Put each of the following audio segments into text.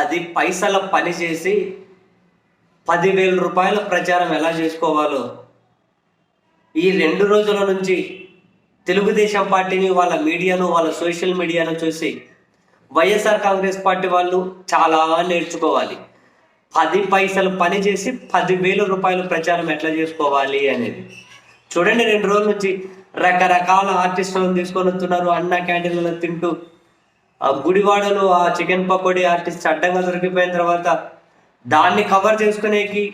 పది పైసల పని చేసి పదివేల రూపాయల ప్రచారం ఎలా చేసుకోవాలో? ఈ రెండు రోజుల నుంచి తెలుగుదేశం పార్టీని వాళ్ళ మీడియాను వాళ్ళ సోషల్ మీడియాను చూసి వైఎస్ఆర్ కాంగ్రెస్ పార్టీ వాళ్ళు చాలా నేర్చుకోవాలి. పది పైసలు పని చేసి పదివేల రూపాయల ప్రచారం ఎట్లా చేసుకోవాలి అనేది. చూడండి రెండు రోజుల నుంచి రకరకాల ఆర్టిస్టులను తీసుకొని వస్తున్నారు అన్న క్యాంటీన్లలో తింటూ ఆ గుడివాడలో ఆ చికెన్ పకోడీ ఆర్టిస్ట్ అడ్డంగా దొరికిపోయిన తర్వాత దాన్ని కవర్ చేసుకునేకి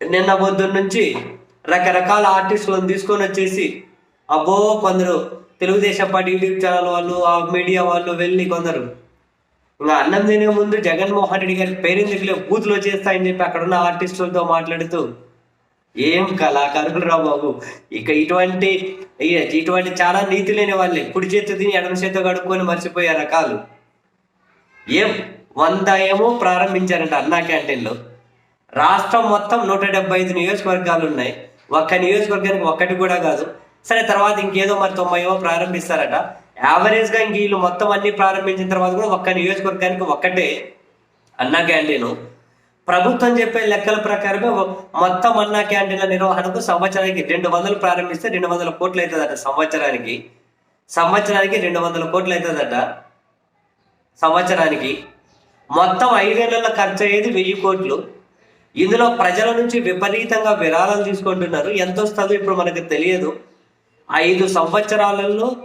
నిన్న పొద్దున్న నుంచి రకరకాల ఆర్టిస్టులను తీసుకొని వచ్చేసి అబ్బో కొందరు తెలుగుదేశం పార్టీ యూట్యూబ్ ఛానల్ వాళ్ళు ఆ మీడియా వాళ్ళు వెళ్ళి కొందరు ఇంకా అన్నం తినే ముందు జగన్మోహన్ రెడ్డి గారి పేరెందుకులే బూతులు వచ్చేస్తాయని చెప్పి అక్కడ ఉన్న ఆర్టిస్టులతో మాట్లాడుతూ ఏం కళాకారులు రా బాబు? ఇక ఇటువంటి ఇటువంటి చాలా నీతి లేని వాళ్ళే. కుడి చేతి తిని ఎడమ చేతితో కడుక్కొని మర్చిపోయే రకాలు. ఏం? వంద ఏమో ప్రారంభించారంట అన్నా క్యాంటీన్లో. రాష్ట్రం మొత్తం నూట డెబ్బై ఐదు నియోజకవర్గాలు ఉన్నాయి. ఒక్క నియోజకవర్గానికి ఒక్కటి కూడా కాదు. సరే తర్వాత ఇంకేదో మరి తొంభై ఏమో ప్రారంభిస్తారట. యావరేజ్గా ఇంక వీళ్ళు మొత్తం అన్ని ప్రారంభించిన తర్వాత కూడా ఒక్క నియోజకవర్గానికి ఒక్కటే అన్నా క్యాంటీను. ప్రభుత్వం చెప్పే లెక్కల ప్రకారమే మొత్తం అన్నా క్యాంటీన్ల నిర్వహణకు సంవత్సరానికి రెండు వందలు ప్రారంభిస్తే రెండు వందల కోట్లు అవుతుందట సంవత్సరానికి. సంవత్సరానికి రెండు వందల కోట్లు అవుతుందట సంవత్సరానికి. మొత్తం ఐదేళ్ళలో ఖర్చు అయ్యేది వెయ్యి కోట్లు. ఇందులో ప్రజల నుంచి విపరీతంగా విరాళాలు తీసుకుంటున్నారు. ఎంత వస్తుందో ఇప్పుడు మనకు తెలియదు. ఐదు సంవత్సరాలలో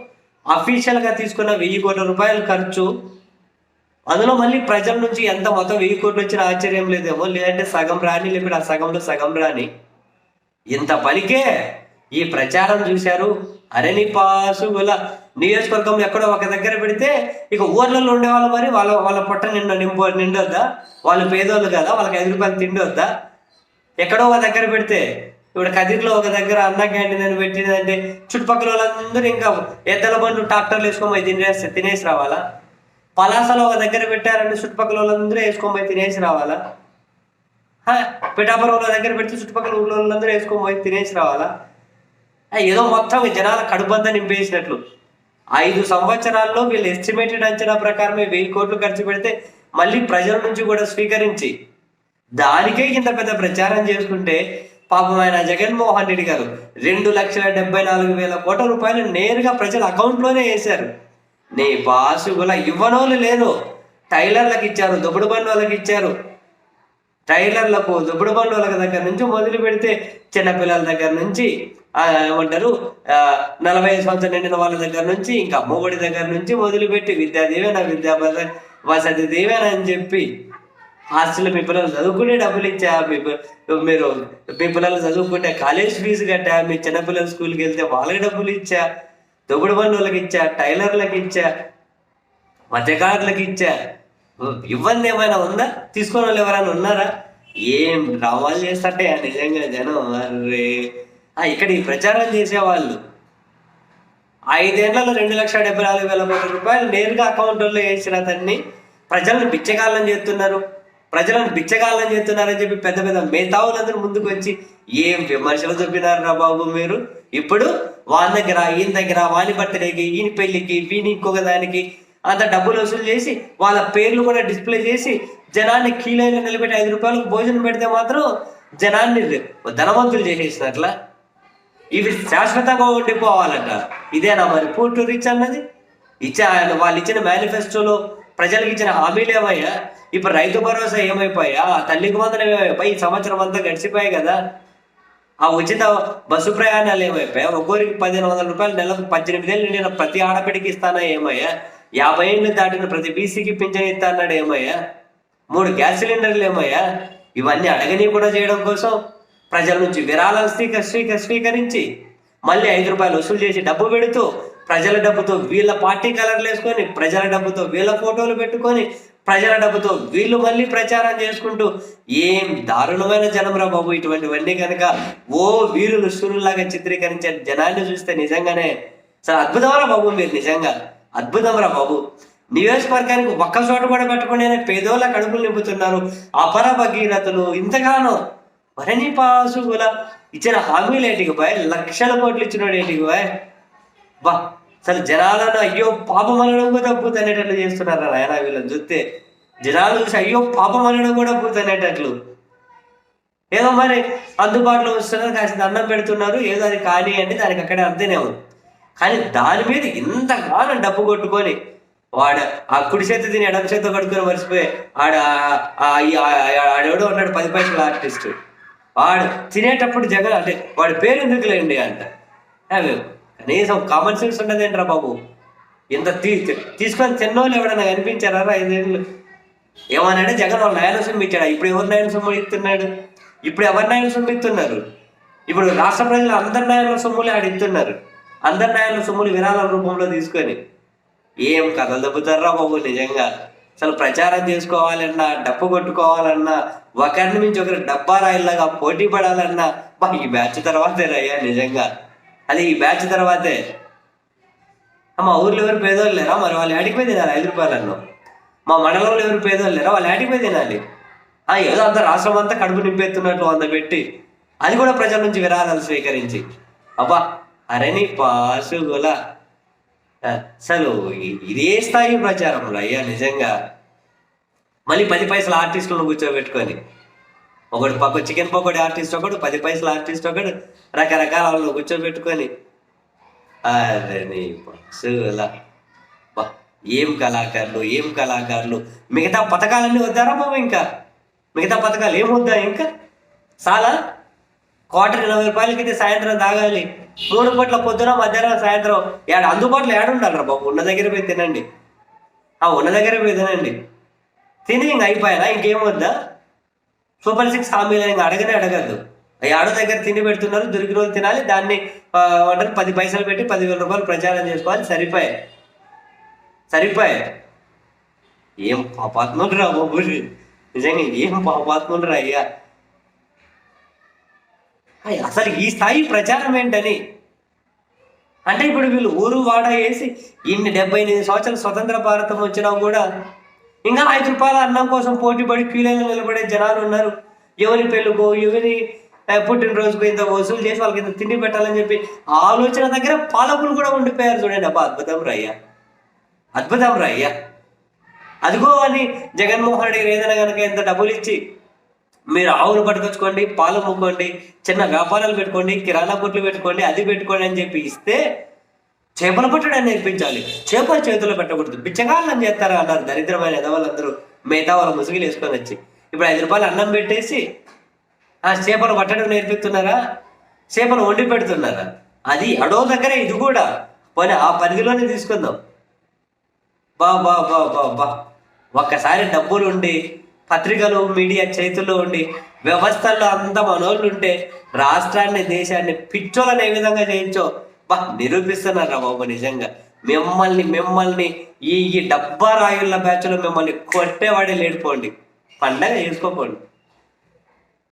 అఫీషియల్గా తీసుకున్న వెయ్యి కోట్ల రూపాయల ఖర్చు అందులో మళ్ళీ ప్రజల నుంచి ఎంత మొత్తం వెయ్యి కోట్లు వచ్చినా ఆశ్చర్యం లేదేమో లేదంటే సగం రాని లేకపోతే ఆ సగంలో సగం రాని. ఇంత పలికే ఈ ప్రచారం చూశారు అరణి పాసుగుల నియోజకవర్గంలో ఎక్కడో ఒక దగ్గర పెడితే ఇక ఊర్లలో ఉండేవాళ్ళు మరి వాళ్ళ వాళ్ళ పొట్ట నిండ నింపు నిండొద్దా? వాళ్ళు పేదోళ్ళు కదా వాళ్ళకి ఐదు రూపాయలు తిండొద్దా? ఎక్కడో ఒక దగ్గర పెడితే ఇప్పుడు కదిరిలో ఒక దగ్గర అన్న క్యాంటీన్ అని పెట్టిందంటే చుట్టుపక్కల వాళ్ళందరూ ఇంకా ఎద్దల బండ్లు ట్రాక్టర్లు వేసుకోమని తినేసి తినేసి రావాలా? పలాసలో ఒక దగ్గర పెట్టారంటే చుట్టుపక్కల వాళ్ళందరూ వేసుకోమని తినేసి రావాలా? పిఠాపురంలో దగ్గర పెడితే చుట్టుపక్కల ఊళ్ళో వాళ్ళందరూ వేసుకొని పోయి తినేసి రావాలా? ఏదో మొత్తం జనాల కడుపంతా నింపేసినట్లు. ఐదు సంవత్సరాల్లో వీళ్ళు ఎస్టిమేటెడ్ అంచనా ప్రకారమే వెయ్యి కోట్లు ఖర్చు పెడితే మళ్ళీ ప్రజల నుంచి కూడా స్వీకరించి దానికే ఇంత పెద్ద ప్రచారం చేసుకుంటే పాపం ఆయన జగన్మోహన్ రెడ్డి గారు రెండు లక్షల డెబ్బై నాలుగు వేల కోట్ల రూపాయలు నేరుగా ప్రజల అకౌంట్లోనే వేశారు. నీ బాసు ఇవ్వనోళ్ళు లేరు. టైలర్లకు ఇచ్చారు దుబ్బడు బండి వాళ్ళకి ఇచ్చారు. టైలర్లకు దుబ్బడు బండి వాళ్ళ దగ్గర నుంచి మొదలు పెడితే చిన్నపిల్లల దగ్గర నుంచి ఏమంటారు నలభై ఐదు సంవత్సరం నిండిన వాళ్ళ దగ్గర నుంచి ఇంకా అమ్మఒడి దగ్గర నుంచి మొదలుపెట్టి విద్యా దీవెన విద్యా వసతి దీవెన అని చెప్పి హాస్టల్ మీ పిల్లలు చదువుకునే డబ్బులు ఇచ్చా మీ మీరు మీ పిల్లలు చదువుకుంటే కాలేజ్ ఫీజు కట్టా మీ చిన్నపిల్లలు స్కూల్కి వెళ్తే వాళ్ళకి డబ్బులు ఇచ్చా. దొగుడు బంధువులకు ఇచ్చా టైలర్లకు ఇచ్చా మధ్యకారులకు ఇచ్చా ఇబ్బంది ఏమైనా ఉందా? తీసుకున్న వాళ్ళు ఎవరైనా ఉన్నారా? ఏం డ్రామాలు చేస్తాటే నిజంగా జనం అరే ఆ, ఇక్కడ ఈ ప్రచారం చేసేవాళ్ళు. ఐదేళ్ళలో రెండు లక్షల డెబ్బై నాలుగు వేల కోట్ల రూపాయలు నేరుగా అకౌంట్లో వేసిన అతన్ని ప్రజలను బిచ్చగాళ్ళం చేస్తున్నారు. ప్రజలను బిచ్చగాళ్ళం చేస్తున్నారని చెప్పి పెద్ద పెద్ద మేధావులందరూ ముందుకు వచ్చి ఏం విమర్శలు చెప్పినారు రా బాబు మీరు? ఇప్పుడు వాళ్ళ దగ్గర ఈయన దగ్గర వాని బర్త్డేకి ఈయన పెళ్ళికి వీని ఇంకొక దానికి అంత డబ్బులు వసూలు చేసి వాళ్ళ పేర్లు కూడా డిస్ప్లే చేసి జనాన్ని కీలైన నిలబెట్టి ఐదు రూపాయలకు భోజనం పెడితే మాత్రం జనాన్ని ధనవంతులు చేసేసినట్లా? ఇవి శాశ్వతంగా ఉండిపోవాలంట. ఇదేనా మరి పూర్టు రీచ్ అన్నది? ఇచ్చా వాళ్ళు ఇచ్చిన మేనిఫెస్టోలో ప్రజలకు ఇచ్చిన హామీలు ఏమయ్యా? ఇప్పుడు రైతు భరోసా ఏమైపోయా? ఆ తల్లికి వందనం ఏమైపోయి? ఈ సంవత్సరం అంతా గడిచిపోయాయి కదా. ఆ ఉచిత బస్సు ప్రయాణాలు ఏమైపోయా? ఒక్కొరికి పదిహేను వందల రూపాయలు నెలకు పద్దెనిమిది ఏళ్ళు నేను ప్రతి ఆడపిడికి ఇస్తానా ఏమయ్యా? యాభై ఏళ్ళు దాటిన ప్రతి బీసీకి పింఛన్ ఇస్తా అన్నాడు ఏమయ్యా? మూడు గ్యాస్ సిలిండర్లు ఏమయ్యా? ఇవన్నీ అడగని కూడా చేయడం కోసం ప్రజల నుంచి విరాళాలు స్వీక స్వీక స్వీకరించి మళ్ళీ ఐదు రూపాయలు వసూలు చేసి డబ్బు పెడుతూ ప్రజల డబ్బుతో వీళ్ళ పార్టీ కలర్లు వేసుకొని ప్రజల డబ్బుతో వీళ్ళ ఫోటోలు పెట్టుకొని ప్రజల డబ్బుతో వీళ్ళు మళ్ళీ ప్రచారం చేసుకుంటూ ఏం దారుణమైన జనంరా బాబు ఇటువంటివన్నీ కనుక ఓ వీరులు సూర్యులాగా చిత్రీకరించే జనాన్ని చూస్తే నిజంగానే. చాలా అద్భుతమరా బాబు మీరు నిజంగా? అద్భుతంరా బాబు. నియోజకవర్గానికి ఒక్క చోట కూడా పెట్టుకునే పేదోళ్ళ కడుపులు నింపుతున్నారు. అపర భగీరథులు ఇంతగానో మరణి పాసుగుల ఇచ్చిన హామీలు ఏంటికి బాయ్? లక్షల కోట్లు ఇచ్చినాడు ఏంటికి బాయ్? బా అసలు జనాలను అయ్యో పాపం అనడం కూడా పూతనేటట్లు చేస్తున్నారు ఆయన వీళ్ళని చూస్తే? జనాలు చూసి అయ్యో పాపం అనడం కూడా పూతనేటట్లు. ఏదో మరి అందుబాటులో వస్తున్నారు కాస్త అన్నం పెడుతున్నారు ఏదో అది కానీ అంటే దానికి అక్కడే అర్థనే ఉంది. కానీ దాని మీద ఇంతగానం డబ్బు కొట్టుకొని వాడు ఆ కుడి చేతి తిని ఎడమ చేత కడుక్కొని మర్చిపోయి ఆడ ఆడెవడో ఉన్నాడు పది పైసల ఆర్టిస్ట్. వాడు తినేటప్పుడు జగన్ అంటే వాడి పేరు ఎందుకులేండి అంట? అవి కనీసం కామన్ సెన్స్ ఉండదేంట్రా బాబు? ఇంత తీ తీసుకొని తిన్నోళ్ళు ఎవడన్నా కనిపించారా ఐదేళ్ళు? ఏమన్నాడు? జగన్ వాళ్ళు నాయన సొమ్ము ఇచ్చాడు? ఇప్పుడు ఎవరు నాయన సొమ్ము ఇస్తున్నాడు? ఇప్పుడు ఎవరి నాయన సొమ్ము ఇస్తున్నారు? ఇప్పుడు రాష్ట్ర ప్రజలు అందరి నాయన సొమ్ములు ఆడ ఇస్తున్నారు. అందరి నాయన సొమ్ములు విరాళాల రూపంలో తీసుకొని. ఏం కథలు దెబ్బతారా బాబు నిజంగా? అసలు ప్రచారం చేసుకోవాలన్నా డప్పు కొట్టుకోవాలన్నా ఒకరిని మించి ఒకరు డబ్బా రాయిలాగా పోటీ పడాలన్నా ఈ మ్యాచ్ తర్వాతే రయ్యా నిజంగా. అది ఈ బ్యాచ్ తర్వాతే. మా ఊర్లో ఎవరు పేదోళ్ళు లేరా? మరి వాళ్ళు ఆడికి పోయి తినాలి ఐదు మా మండలంలో ఎవరు పేదోళ్ళు లేరా? వాళ్ళు ఆడికి పోయి తినాలి. ఆ ఏదో అంత రాష్ట్రం అంతా కడుపు నింపేస్తున్నట్లు అంత పెట్టి. అది కూడా ప్రజల నుంచి విరాళాలు స్వీకరించి. అబ్బా అరని పాశువుల పాసుగుల. అసలు ఇదే స్థాయి ప్రచారంలో అయ్యా నిజంగా. మళ్ళీ పది పైసలు ఆర్టిస్టులను కూర్చోబెట్టుకొని. ఒకడు పక్క చికెన్ పకోడీ ఆర్టిస్ట్ ఒకడు పది పైసలు ఆర్టిస్ట్ ఒకడు రకరకాల వాళ్ళు కూర్చోబెట్టుకొని. అరే నీ పక్షులా. బా, ఏం కళాకారులు ఏం కళాకారులు? మిగతా పథకాలన్నీ వద్దారా బాబు ఇంకా? మిగతా పథకాలు ఏం వద్దా ఇంకా? చాలా క్వార్టర్ ఇరవై రూపాయలకి సాయంత్రం తాగాలి. మూడు పూట్ల పొద్దున మధ్యాహ్నం సాయంత్రం. ఏడ అందుబాటులో ఏడ ఉండాలి రా బాబు? ఉన్న దగ్గర పోయి తినండి. ఆ ఉన్న దగ్గర పోయి తినండి. తిని ఇంక అయిపోయారా? ఇంకేం వద్దా? సూపర్ సిక్స్ హామీలు ఇంకా అడగనే అడగద్దు. ఆడో దగ్గర తిండి పెడుతున్నారు దొరికిన రోజు తినాలి దాన్ని ఆ, పది పైసలు పెట్టి పదివేల రూపాయలు ప్రచారం చేసుకోవాలి సరిపోయే. సరిపోయాయి ఏం పాపాత్ములు రా బాబు. నిజంగా ఏం పాపాత్ములు రా అయ్యా అసలు ఈ స్థాయి ప్రచారం ఏంటని? అంటే ఇప్పుడు వీళ్ళు ఊరు వాడ వేసి ఇన్ని డెబ్బై ఎనిమిది సంవత్సరాలు స్వతంత్ర భారతం వచ్చినా కూడా ఇంకా ఐదు రూపాయల అన్నం కోసం పోటీ పడి క్యూలైన్లో నిలబడే జనాలు ఉన్నారు. ఎవరి పెళ్ళికో ఎవరి పుట్టినరోజుకు ఇంత వసూలు చేసి వాళ్ళకి ఇంత తిండి పెట్టాలని చెప్పి ఆలోచన దగ్గర పాలకులు కూడా ఉండిపోయారు చూడండి. అబ్బా అద్భుతం రయ్య. అద్భుతం రయ్య. అదిగో అని జగన్మోహన్ రెడ్డి ఏదైనా కనుక ఇంత డబ్బులు ఇచ్చి మీరు ఆవులు పట్టుకొచ్చుకోండి పాలు ముక్కోండి చిన్న వ్యాపారాలు పెట్టుకోండి కిరాణా కొట్లు పెట్టుకోండి అది పెట్టుకోండి అని చెప్పి ఇస్తే చేపలు పట్టడం నేర్పించాలి. చేపలు చేతుల్లో పెట్టకూడదు. బిచ్చగాళ్ళని చేస్తారు అన్నారు. దరిద్రమైన ఎదవాళ్ళందరూ మిగతా వాళ్ళ ముసుగులు వేసుకొని వచ్చి. ఇప్పుడు ఐదు రూపాయలు అన్నం పెట్టేసి ఆ చేపలు పట్టడం నేర్పిస్తున్నారా? చేపలు వండి పెడుతున్నారా? అది అడో దగ్గర ఇది కూడా. పోనీ ఆ పరిధిలోనే తీసుకుందాం. బా బా బా బా బా. ఒక్కసారి డబ్బులు ఉండి పత్రికలు మీడియా చేతుల్లో ఉండి వ్యవస్థల్లో అంత మనోళ్ళు ఉంటే రాష్ట్రాన్ని దేశాన్ని పిచ్చోలను ఏ విధంగా చేయించో? బా నిరూపిస్తున్నారా బాబు నిజంగా? మిమ్మల్ని మిమ్మల్ని ఈ ఈ డబ్బా రాయుళ్ళ బ్యాచ్లో మిమ్మల్ని కొట్టేవాడే లేడిపోండి పండగ చేసుకోపోండి.